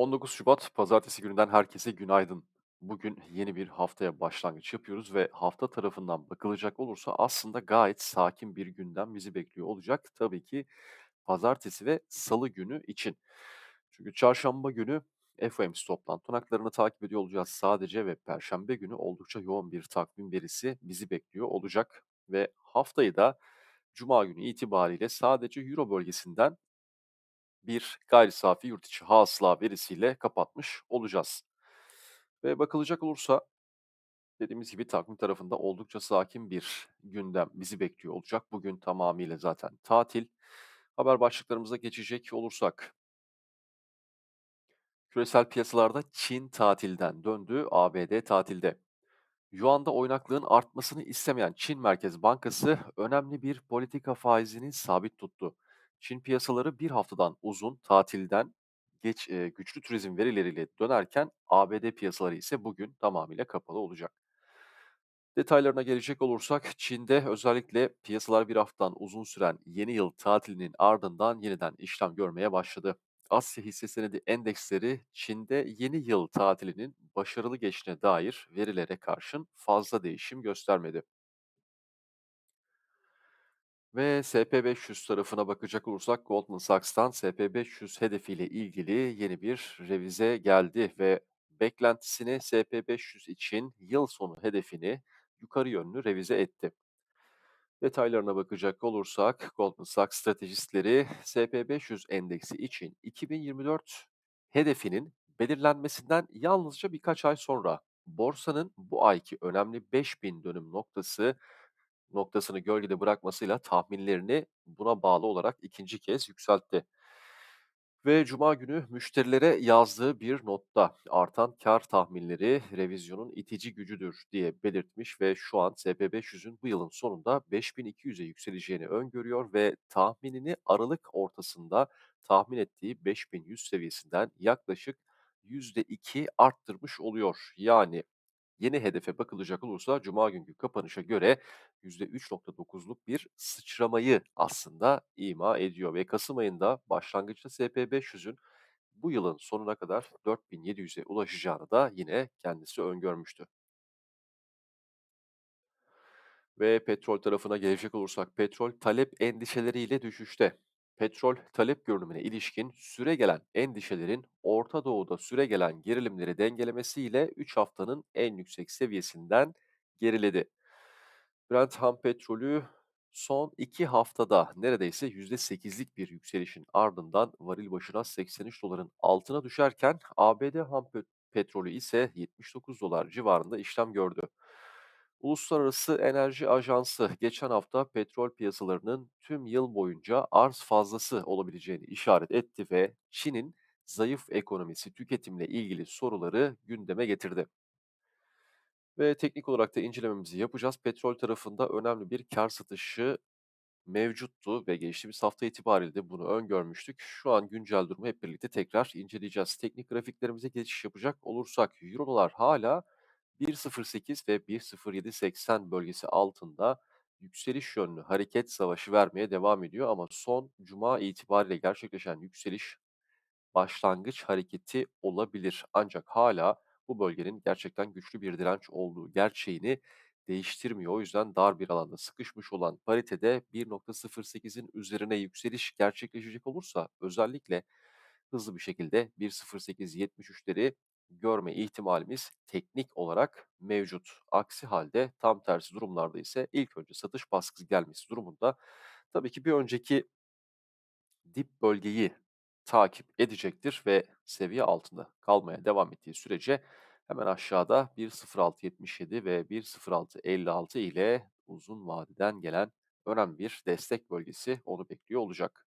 19 Şubat Pazartesi gününden herkese günaydın. Bugün yeni bir haftaya başlangıç yapıyoruz ve hafta tarafından bakılacak olursa aslında gayet sakin bir gündem bizi bekliyor olacak. Tabii ki Pazartesi ve Salı günü için. Çünkü Çarşamba günü FOMC toplantı haklarını takip ediyor olacağız sadece ve Perşembe günü oldukça yoğun bir takvim verisi bizi bekliyor olacak. Ve haftayı da Cuma günü itibariyle sadece Euro bölgesinden bir gayri safi yurt içi hasıla verisiyle kapatmış olacağız. Ve bakılacak olursa dediğimiz gibi takvim tarafında oldukça sakin bir gündem bizi bekliyor olacak. Bugün tamamıyla zaten tatil. Haber başlıklarımıza geçecek olursak, küresel piyasalarda Çin tatilden döndü, ABD tatilde. Yuan'da oynaklığın artmasını istemeyen Çin Merkez Bankası önemli bir politika faizini sabit tuttu. Çin piyasaları bir haftadan uzun tatilden geç e, güçlü turizm verileriyle dönerken ABD piyasaları ise bugün tamamıyla kapalı olacak. Detaylarına gelecek olursak Çin'de özellikle piyasalar bir haftadan uzun süren yeni yıl tatilinin ardından yeniden işlem görmeye başladı. Asya hisse senedi endeksleri Çin'de yeni yıl tatilinin başarılı geçtiğine dair verilere karşın fazla değişim göstermedi. Ve SP500 tarafına bakacak olursak Goldman Sachs'tan SP500 hedefiyle ilgili yeni bir revize geldi ve beklentisini SP500 için yıl sonu hedefini yukarı yönlü revize etti. Detaylarına bakacak olursak Goldman Sachs stratejistleri SP500 endeksi için 2024 hedefinin belirlenmesinden yalnızca birkaç ay sonra borsanın bu ayki önemli 5000 dönüm noktası noktasını gölgede bırakmasıyla tahminlerini buna bağlı olarak ikinci kez yükseltti. Ve cuma günü müşterilere yazdığı bir notta artan kar tahminleri revizyonun itici gücüdür diye belirtmiş ve şu an SP500'ün bu yılın sonunda 5200'e yükseleceğini öngörüyor ve tahminini Aralık ortasında tahmin ettiği 5100 seviyesinden yaklaşık %2 arttırmış oluyor. Yani Yeni hedefe bakılacak olursa cuma günkü kapanışa göre %3.9'luk bir sıçramayı aslında ima ediyor ve kasım ayında başlangıçta SP500'ün bu yılın sonuna kadar 4700'e ulaşacağını da yine kendisi öngörmüştü. Ve petrol tarafına gelecek olursak petrol talep endişeleriyle düşüşte. Petrol talep görünümüne ilişkin süregelen endişelerin Orta Doğu'da süregelen gerilimleri dengelemesiyle 3 haftanın en yüksek seviyesinden geriledi. Brent ham petrolü son 2 haftada neredeyse %8'lik bir yükselişin ardından varil başına 83 doların altına düşerken ABD ham pet- petrolü ise 79 dolar civarında işlem gördü. Uluslararası Enerji Ajansı geçen hafta petrol piyasalarının tüm yıl boyunca arz fazlası olabileceğini işaret etti ve Çin'in zayıf ekonomisi tüketimle ilgili soruları gündeme getirdi. Ve teknik olarak da incelememizi yapacağız. Petrol tarafında önemli bir kar satışı mevcuttu ve geçtiğimiz hafta itibariyle de bunu öngörmüştük. Şu an güncel durumu hep birlikte tekrar inceleyeceğiz. Teknik grafiklerimize geçiş yapacak olursak Euro hala 1.08 ve 1.0780 bölgesi altında yükseliş yönlü hareket savaşı vermeye devam ediyor ama son cuma itibariyle gerçekleşen yükseliş başlangıç hareketi olabilir. Ancak hala bu bölgenin gerçekten güçlü bir direnç olduğu gerçeğini değiştirmiyor. O yüzden dar bir alanda sıkışmış olan paritede 1.08'in üzerine yükseliş gerçekleşecek olursa özellikle hızlı bir şekilde 1.0873'leri görme ihtimalimiz teknik olarak mevcut. Aksi halde tam tersi durumlarda ise ilk önce satış baskısı gelmesi durumunda tabii ki bir önceki dip bölgeyi takip edecektir ve seviye altında kalmaya devam ettiği sürece hemen aşağıda 1.0677 ve 1.0656 ile uzun vadeden gelen önemli bir destek bölgesi onu bekliyor olacak.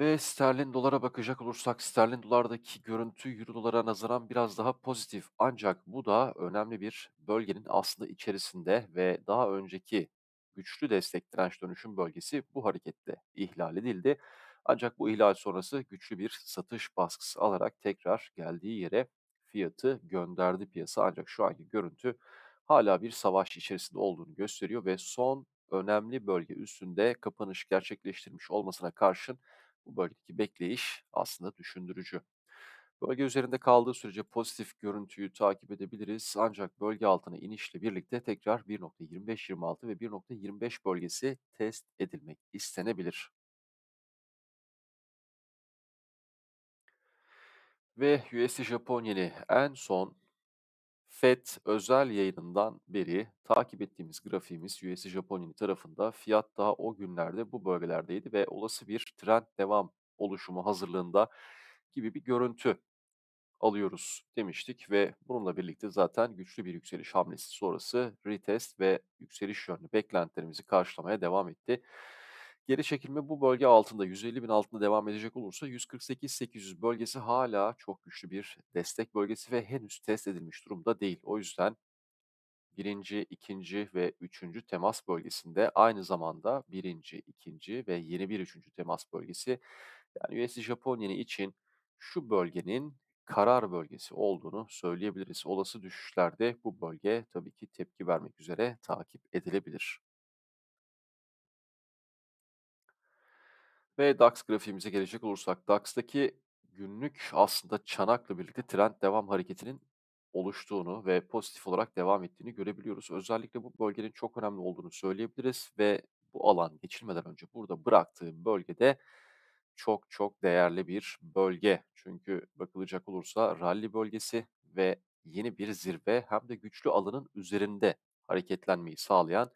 Ve sterlin dolara bakacak olursak sterlin dolardaki görüntü euro dolara nazaran biraz daha pozitif. Ancak bu da önemli bir bölgenin aslında içerisinde ve daha önceki güçlü destek direnç dönüşüm bölgesi bu harekette ihlal edildi. Ancak bu ihlal sonrası güçlü bir satış baskısı alarak tekrar geldiği yere fiyatı gönderdi piyasa. Ancak şu anki görüntü hala bir savaş içerisinde olduğunu gösteriyor ve son önemli bölge üstünde kapanış gerçekleştirmiş olmasına karşın bu bölgedeki bekleyiş aslında düşündürücü. Bölge üzerinde kaldığı sürece pozitif görüntüyü takip edebiliriz. Ancak bölge altına inişle birlikte tekrar 1.25-26 ve 1.25 bölgesi test edilmek istenebilir. Ve USD Japon Yeni en son FED özel yayınından beri takip ettiğimiz grafiğimiz USD Japon Yeni tarafında fiyat daha o günlerde bu bölgelerdeydi ve olası bir trend devam oluşumu hazırlığında gibi bir görüntü alıyoruz demiştik ve bununla birlikte zaten güçlü bir yükseliş hamlesi sonrası retest ve yükseliş yönlü beklentilerimizi karşılamaya devam etti. Geri çekilme bu bölge altında 150 bin altında devam edecek olursa 148-800 bölgesi hala çok güçlü bir destek bölgesi ve henüz test edilmiş durumda değil. O yüzden birinci, ikinci ve üçüncü temas bölgesinde aynı zamanda birinci, ikinci ve yeni bir üçüncü temas bölgesi yani USD Japon için şu bölgenin karar bölgesi olduğunu söyleyebiliriz. Olası düşüşlerde bu bölge tabii ki tepki vermek üzere takip edilebilir. Ve DAX grafiğimize gelecek olursak DAX'taki günlük aslında çanakla birlikte trend devam hareketinin oluştuğunu ve pozitif olarak devam ettiğini görebiliyoruz. Özellikle bu bölgenin çok önemli olduğunu söyleyebiliriz ve bu alan geçilmeden önce burada bıraktığı bölgede çok çok değerli bir bölge. Çünkü bakılacak olursa rally bölgesi ve yeni bir zirve hem de güçlü alanın üzerinde hareketlenmeyi sağlayan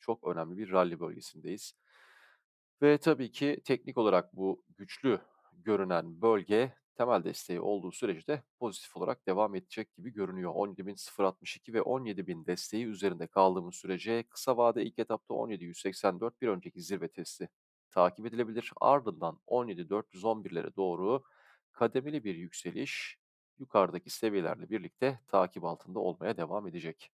çok önemli bir rally bölgesindeyiz. Ve tabii ki teknik olarak bu güçlü görünen bölge temel desteği olduğu sürece de pozitif olarak devam edecek gibi görünüyor. 17.062 ve 17.000 desteği üzerinde kaldığımız sürece kısa vade ilk etapta 17.184 bir önceki zirve testi takip edilebilir. Ardından 17.411'lere doğru kademeli bir yükseliş yukarıdaki seviyelerle birlikte takip altında olmaya devam edecek.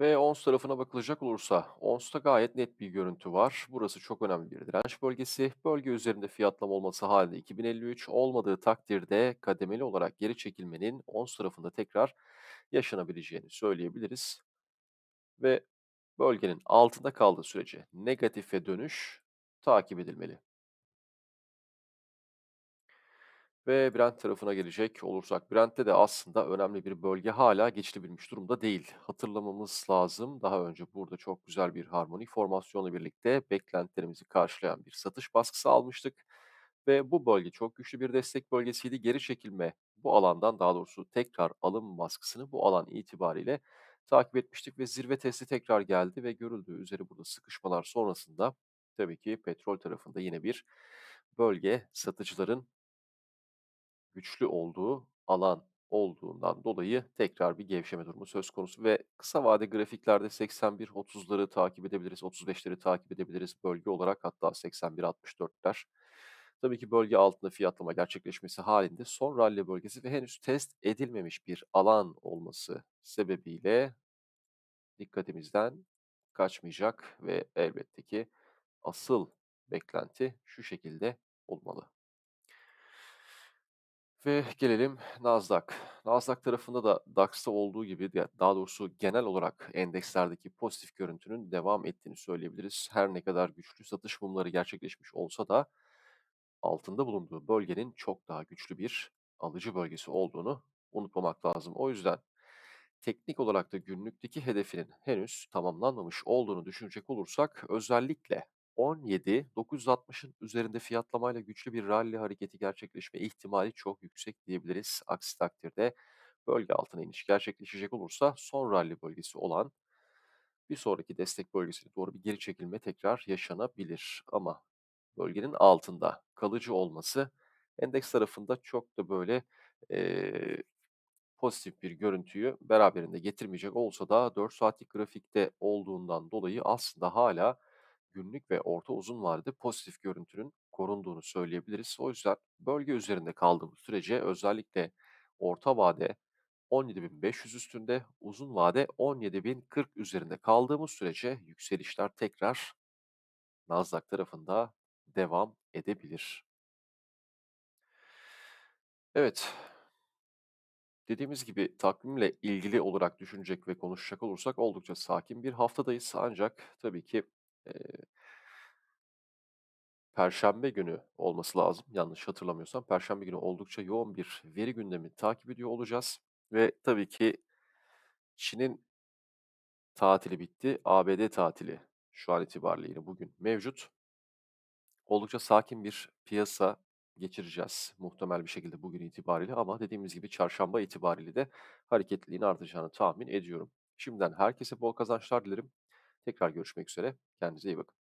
Ve ons tarafına bakılacak olursa, onsta gayet net bir görüntü var. Burası çok önemli bir direnç bölgesi. Bölge üzerinde fiyatlama olması halinde 2053 olmadığı takdirde kademeli olarak geri çekilmenin ons tarafında tekrar yaşanabileceğini söyleyebiliriz. Ve bölgenin altında kaldığı sürece negatife dönüş takip edilmeli. Ve Brent tarafına gelecek olursak, Brent'te de aslında önemli bir bölge hala geçilebilmiş durumda değil. Hatırlamamız lazım, daha önce burada çok güzel bir harmonik formasyonla birlikte beklentilerimizi karşılayan bir satış baskısı almıştık. Ve bu bölge çok güçlü bir destek bölgesiydi. Geri çekilme bu alandan daha doğrusu tekrar alım baskısını bu alan itibariyle takip etmiştik ve zirve testi tekrar geldi ve görüldüğü üzere burada sıkışmalar sonrasında tabii ki petrol tarafında yine bir bölge satıcıların güçlü olduğu alan olduğundan dolayı tekrar bir gevşeme durumu söz konusu ve kısa vade grafiklerde 81-30'ları takip edebiliriz, 35'leri takip edebiliriz bölge olarak hatta 81-64'ler. Tabii ki bölge altında fiyatlama gerçekleşmesi halinde son rally bölgesi ve henüz test edilmemiş bir alan olması sebebiyle dikkatimizden kaçmayacak ve elbette ki asıl beklenti şu şekilde olmalı. Ve gelelim Nasdaq. Nasdaq tarafında da DAX'ta olduğu gibi, daha doğrusu genel olarak endekslerdeki pozitif görüntünün devam ettiğini söyleyebiliriz. Her ne kadar güçlü satış mumları gerçekleşmiş olsa da altında bulunduğu bölgenin çok daha güçlü bir alıcı bölgesi olduğunu unutmamak lazım. O yüzden teknik olarak da günlükteki hedefinin henüz tamamlanmamış olduğunu düşünecek olursak özellikle 17.960'ın üzerinde fiyatlamayla güçlü bir rally hareketi gerçekleşme ihtimali çok yüksek diyebiliriz. Aksi takdirde bölge altına iniş gerçekleşecek olursa son rally bölgesi olan bir sonraki destek bölgesine doğru bir geri çekilme tekrar yaşanabilir. Ama bölgenin altında kalıcı olması endeks tarafında çok da böyle eee, pozitif bir görüntüyü beraberinde getirmeyecek olsa da 4 saatlik grafikte olduğundan dolayı aslında hala günlük ve orta uzun vadede pozitif görüntünün korunduğunu söyleyebiliriz. O yüzden bölge üzerinde kaldığımız sürece özellikle orta vade 17.500 üstünde, uzun vade 17.040 üzerinde kaldığımız sürece yükselişler tekrar Nasdaq tarafında devam edebilir. Evet, Dediğimiz gibi takvimle ilgili olarak düşünecek ve konuşacak olursak oldukça sakin bir haftadayız. Ancak tabii ki, eee perşembe günü olması lazım, yanlış hatırlamıyorsam. Perşembe günü oldukça yoğun bir veri gündemi takip ediyor olacağız ve tabii ki Çin'in tatili bitti. ABD tatili şu an itibariyle yine bugün mevcut. Oldukça sakin bir piyasa geçireceğiz muhtemel bir şekilde bugün itibariyle ama dediğimiz gibi çarşamba itibariyle de hareketliliğin artacağını tahmin ediyorum. Şimdiden herkese bol kazançlar dilerim. Tekrar görüşmek üzere. Kendinize iyi bakın.